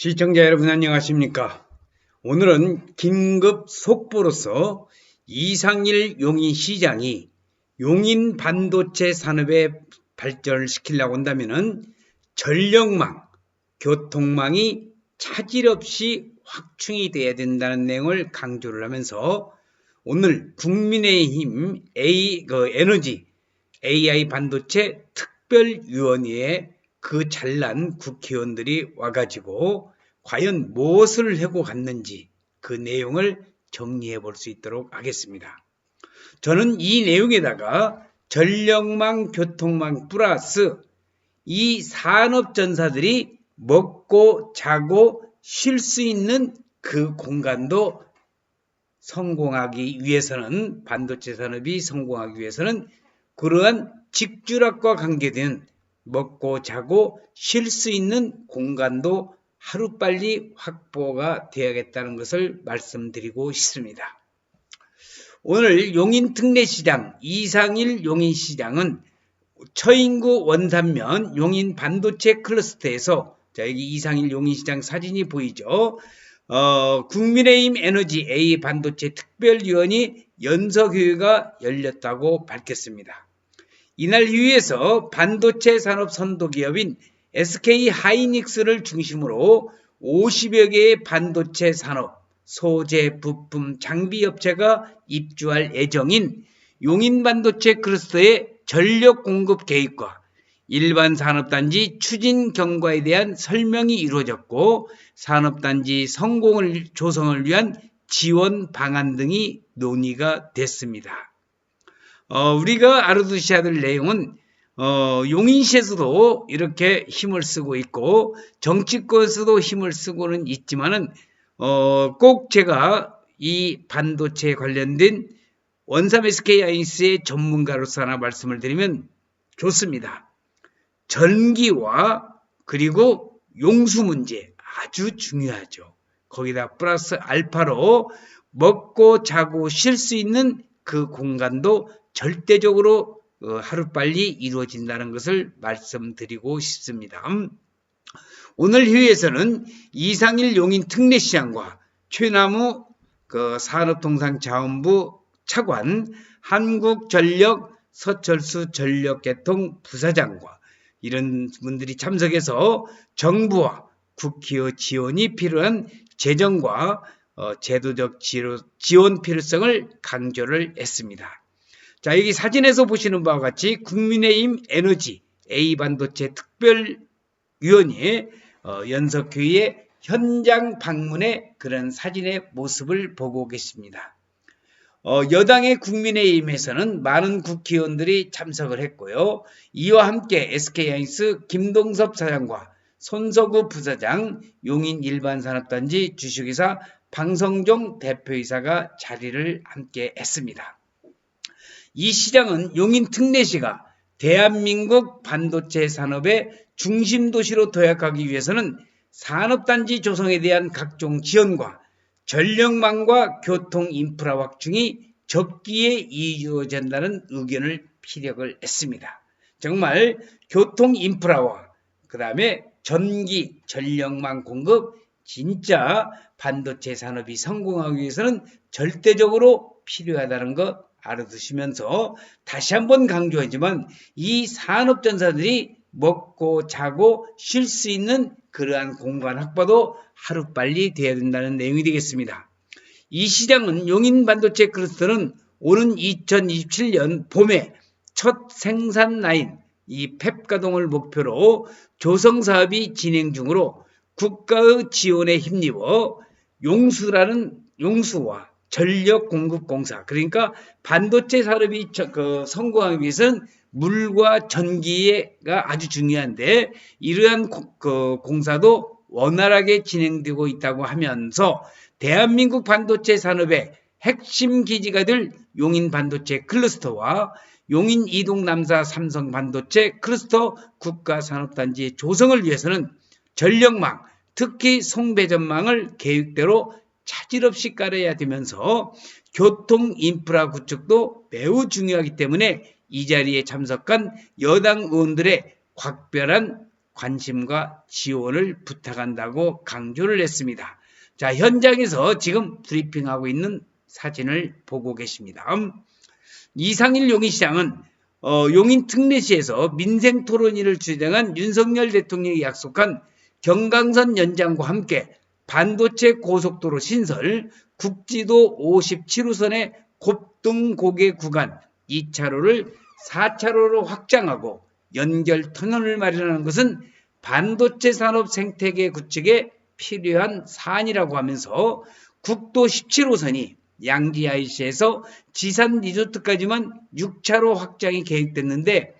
시청자 여러분 안녕하십니까? 오늘은 긴급 속보로서 이상일 용인 시장이 용인 반도체 산업의 발전을 시키려고 한다면 전력망, 교통망이 차질 없이 확충이 돼야 된다는 내용을 강조를 하면서 오늘 국민의힘 A, 그 에너지 AI 반도체 특별위원회에 그 잘난 국회의원들이 와가지고 과연 무엇을 하고 갔는지 그 내용을 정리해 볼 수 있도록 하겠습니다. 저는 이 내용에다가 전력망, 교통망 플러스 이 산업전사들이 먹고 자고 쉴 수 있는 그 공간도 성공하기 위해서는 반도체 산업이 성공하기 위해서는 그러한 직주락과 관계된 먹고 자고 쉴 수 있는 공간도 하루빨리 확보가 되어야겠다는 것을 말씀드리고 싶습니다. 오늘 용인 특례시장 이상일 용인시장은 처인구 원산면 용인 반도체 클러스터에서 자 여기 이상일 용인시장 사진이 보이죠. 어, 국민의힘 에너지 A 반도체 특별위원회 연서교회가 열렸다고 밝혔습니다. 이날 휴에서 반도체 산업 선도 기업인 SK 하이닉스를 중심으로 50여 개의 반도체 산업, 소재, 부품, 장비 업체가 입주할 예정인 용인 반도체 클러스터의 전력 공급 계획과 일반 산업단지 추진 경과에 대한 설명이 이루어졌고 산업단지 성공을 조성을 위한 지원 방안 등이 논의가 됐습니다. 어, 우리가 알아두셔야 될 내용은 어, 용인시에서도 이렇게 힘을 쓰고 있고 정치권에서도 힘을 쓰고는 있지만은 어, 꼭 제가 이 반도체 관련된 원삼 SK 아인스의 전문가로서 하나 말씀을 드리면 좋습니다. 전기와 그리고 용수 문제 아주 중요하죠. 거기다 플러스 알파로 먹고 자고 쉴 수 있는 그 공간도 절대적으로 어, 하루빨리 이루어진다는 것을 말씀드리고 싶습니다. 음, 오늘 회의에서는 이상일 용인 특례시장과 최나무 그 산업통상자원부 차관 한국전력 서철수 전력개통 부사장과 이런 분들이 참석해서 정부와 국회의 지원이 필요한 재정과 어, 제도적 지원 필요성을 강조를 했습니다. 자, 여기 사진에서 보시는 바와 같이 국민의힘 에너지 A 반도체 특별위원회 어, 연석회의 현장 방문의 그런 사진의 모습을 보고 계십니다. 어, 여당의 국민의힘에서는 많은 국회의원들이 참석을 했고요. 이와 함께 SK하이닉스 김동섭 사장과 손석우 부사장, 용인 일반산업단지 주식회사 방성종 대표이사가 자리를 함께 했습니다. 이 시장은 용인 특례시가 대한민국 반도체 산업의 중심 도시로 도약하기 위해서는 산업단지 조성에 대한 각종 지원과 전력망과 교통 인프라 확충이 적기에 이루어진다는 의견을 피력을 했습니다. 정말 교통 인프라와 그 다음에 전기 전력망 공급 진짜 반도체 산업이 성공하기 위해서는 절대적으로 필요하다는 것 알아두시면서 다시 한번 강조하지만 이 산업전사들이 먹고 자고 쉴 수 있는 그러한 공간 확보도 하루빨리 돼야 된다는 내용이 되겠습니다. 이 시장은 용인 반도체 클러스터는 오는 2027년 봄에 첫 생산 라인 이 펩 가동을 목표로 조성 사업이 진행 중으로 국가의 지원에 힘입어 용수라는 용수와 전력 공급 공사. 그러니까 반도체 산업이 그 성공하기 위해서는 물과 전기가 아주 중요한데 이러한 그 공사도 원활하게 진행되고 있다고 하면서 대한민국 반도체 산업의 핵심 기지가 될 용인 반도체 클러스터와 용인 이동 남사 삼성 반도체 클러스터 국가산업단지의 조성을 위해서는 전력망, 특히 송배전망을 계획대로 차질 없이 깔아야 되면서 교통 인프라 구축도 매우 중요하기 때문에 이 자리에 참석한 여당 의원들의 각별한 관심과 지원을 부탁한다고 강조를 했습니다. 자, 현장에서 지금 브리핑하고 있는 사진을 보고 계십니다. 이상일 용인시장은 어, 용인 특례시에서 민생 토론회를 주장한 윤석열 대통령이 약속한 경강선 연장과 함께 반도체 고속도로 신설, 국지도 57호선의 곱등고개 구간 2차로를 4차로로 확장하고 연결 터널을 마련하는 것은 반도체 산업 생태계 구축에 필요한 사안이라고 하면서 국도 17호선이 양지 IC에서 지산 리조트까지만 6차로 확장이 계획됐는데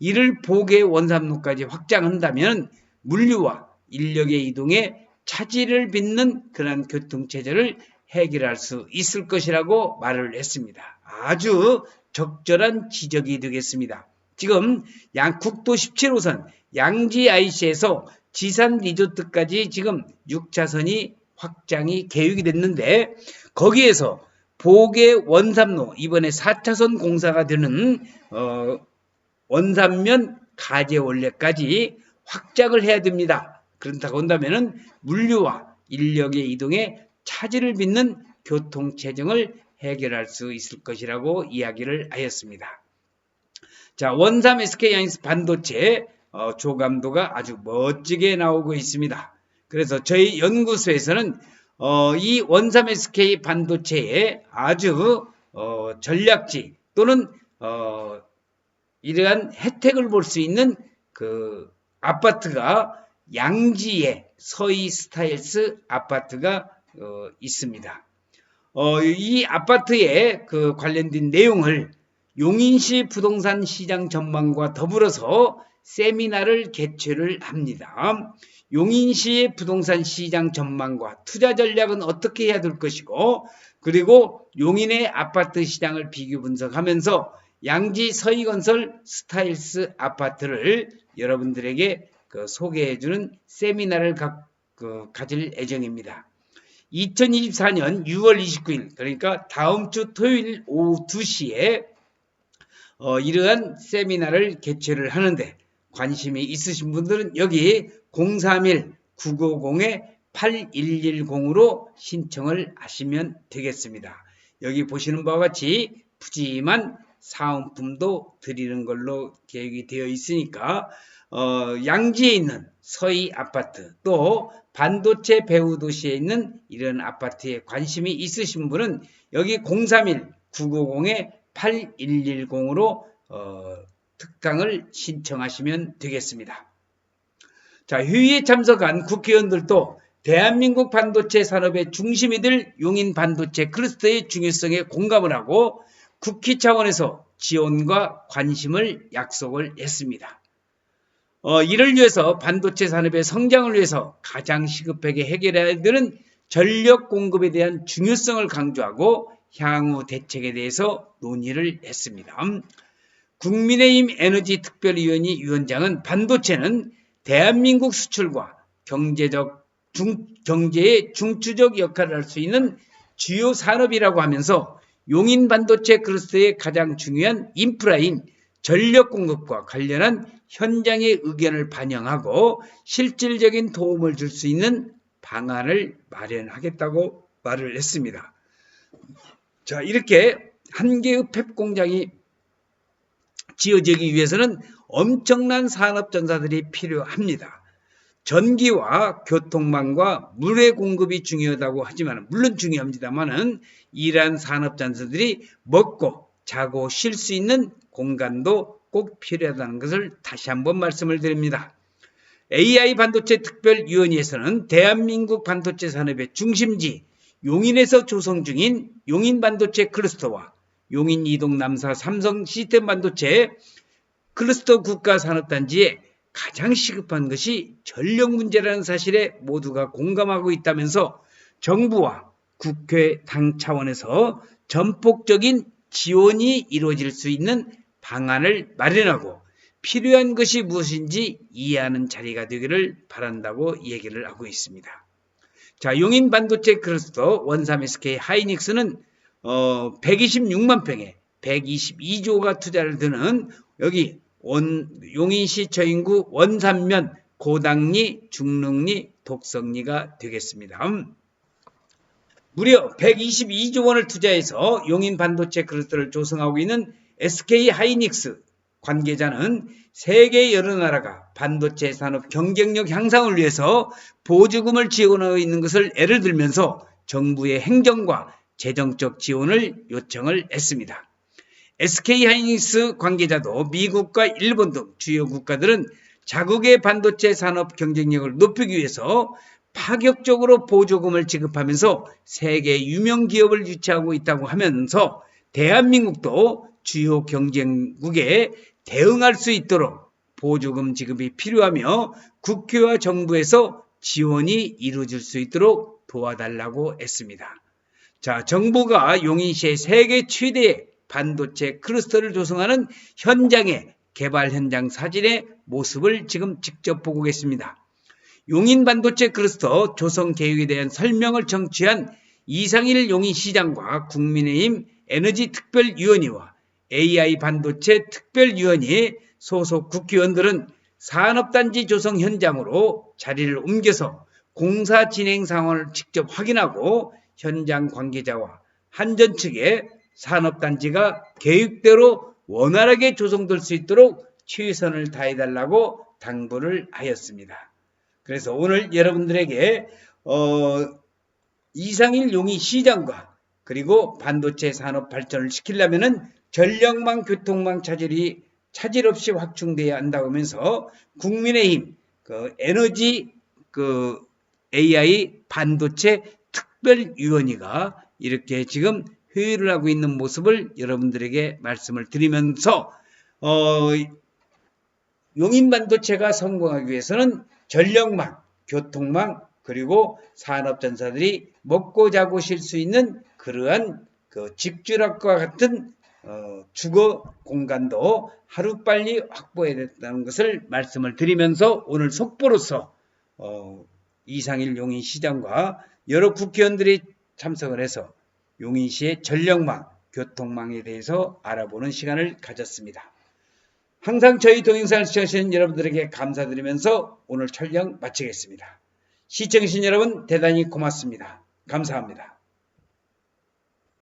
이를 보계 원삼로까지 확장한다면 물류와 인력의 이동에 차질을 빚는 그런 교통체제를 해결할 수 있을 것이라고 말을 했습니다. 아주 적절한 지적이 되겠습니다. 지금 양 국도 17호선 양지 IC에서 지산 리조트까지 지금 6차선이 확장이 계획이 됐는데 거기에서 보계 원삼로 이번에 4차선 공사가 되는 어, 원삼면 가재원래까지 확장을 해야 됩니다. 그렇다고 한다면 물류와 인력의 이동에 차질을 빚는 교통 체증을 해결할 수 있을 것이라고 이야기를 하였습니다. 자, 원삼 SK 하이닉스 반도체 어, 조감도가 아주 멋지게 나오고 있습니다. 그래서 저희 연구소에서는 어, 이 원삼 SK 반도체의 아주 어, 전략지 또는 어, 이러한 혜택을 볼 수 있는 그 아파트가 양지에 서희 스타일스 아파트가 어, 있습니다. 어, 이 아파트에 그 관련된 내용을 용인시 부동산 시장 전망과 더불어서 세미나를 개최를 합니다. 용인시의 부동산 시장 전망과 투자 전략은 어떻게 해야 될 것이고 그리고 용인의 아파트 시장을 비교 분석하면서 양지 서희건설 스타일스 아파트를 여러분들에게 그 소개해주는 세미나를 가, 그, 가질 예정입니다. 2024년 6월 29일 그러니까 다음 주 토요일 오후 2시에 어, 이러한 세미나를 개최를 하는데 관심이 있으신 분들은 여기 031-950-8110으로 신청을 하시면 되겠습니다. 여기 보시는 바와 같이 푸짐한 사은품도 드리는 걸로 계획이 되어 있으니까 어, 양지에 있는 서희 아파트 또 반도체 배후 도시에 있는 이런 아파트에 관심이 있으신 분은 여기 031-950-8110으로 어, 특강을 신청하시면 되겠습니다. 자, 회의에 참석한 국회의원들도 대한민국 반도체 산업의 중심이 될 용인 반도체 클러스터의 중요성에 공감을 하고 국회 차원에서 지원과 관심을 약속을 했습니다. 어, 이를 위해서 반도체 산업의 성장을 위해서 가장 시급하게 해결해야 되는 전력 공급에 대한 중요성을 강조하고 향후 대책에 대해서 논의를 했습니다. 국민의힘 에너지 특별위원회 위원장은 반도체는 대한민국 수출과 경제적 중, 경제의 중추적 역할을 할 수 있는 주요 산업이라고 하면서 용인 반도체 클러스터의 가장 중요한 인프라인 전력 공급과 관련한 현장의 의견을 반영하고 실질적인 도움을 줄 수 있는 방안을 마련하겠다고 말을 했습니다. 자, 이렇게 한 개의 펩 공장이 지어지기 위해서는 엄청난 산업 전사들이 필요합니다. 전기와 교통망과 물의 공급이 중요하다고 하지만 물론 중요합니다만은 이러한 산업 전사들이 먹고 자고 쉴 수 있는 공간도 꼭 필요하다는 것을 다시 한번 말씀을 드립니다. AI 반도체 특별위원회에서는 대한민국 반도체 산업의 중심지 용인에서 조성 중인 용인 반도체 클러스터와 용인 이동 남사 삼성 시스템 반도체 클러스터 국가 산업단지에 가장 시급한 것이 전력 문제라는 사실에 모두가 공감하고 있다면서 정부와 국회 당 차원에서 전폭적인 지원이 이루어질 수 있는 방안을 마련하고 필요한 것이 무엇인지 이해하는 자리가 되기를 바란다고 얘기를 하고 있습니다. 자, 용인 반도체 클러스터 원삼 SK 하이닉스는 어, 126만 평에 122조가 투자를 드는 여기 원, 용인시 저인구 원산면 고당리, 중릉리, 독성리가 되겠습니다. 음. 무려 122조 원을 투자해서 용인 반도체 클러스터를 조성하고 있는 SK 하이닉스 관계자는 세계 여러 나라가 반도체 산업 경쟁력 향상을 위해서 보조금을 지원하고 있는 것을 예를 들면서 정부의 행정과 재정적 지원을 요청을 했습니다. SK 하이닉스 관계자도 미국과 일본 등 주요 국가들은 자국의 반도체 산업 경쟁력을 높이기 위해서 파격적으로 보조금을 지급하면서 세계 유명 기업을 유치하고 있다고 하면서 대한민국도 주요 경쟁국에 대응할 수 있도록 보조금 지급이 필요하며 국회와 정부에서 지원이 이루어질 수 있도록 도와달라고 했습니다. 자, 정부가 용인시의 세계 최대의 반도체 클러스터를 조성하는 현장의 개발 현장 사진의 모습을 지금 직접 보고 계십니다. 용인 반도체 클러스터 조성 계획에 대한 설명을 청취한 이상일 용인시장과 국민의힘 에너지특별위원회와 AI 반도체 특별위원회 소속 국회의원들은 산업단지 조성 현장으로 자리를 옮겨서 공사 진행 상황을 직접 확인하고 현장 관계자와 한전 측에 산업단지가 계획대로 원활하게 조성될 수 있도록 최선을 다해달라고 당부를 하였습니다. 그래서 오늘 여러분들에게 어, 이상일 용이 시장과 그리고 반도체 산업 발전을 시키려면은 전력망 교통망 차질이 차질 없이 확충돼야 한다고 하면서 국민의힘 그 에너지 그 AI 반도체 특별위원회가 이렇게 지금 회의를 하고 있는 모습을 여러분들에게 말씀을 드리면서 어, 용인 반도체가 성공하기 위해서는 전력망, 교통망 그리고 산업 전사들이 먹고 자고 쉴 수 있는 그러한 그 집주락과 같은 어, 주거 공간도 하루빨리 확보해야 된다는 것을 말씀을 드리면서 오늘 속보로서 어, 이상일 용인 시장과 여러 국회의원들이 참석을 해서 용인시의 전력망, 교통망에 대해서 알아보는 시간을 가졌습니다. 항상 저희 동영상을 시청하시는 여러분들에게 감사드리면서 오늘 촬영 마치겠습니다. 시청해주신 여러분 대단히 고맙습니다. 감사합니다.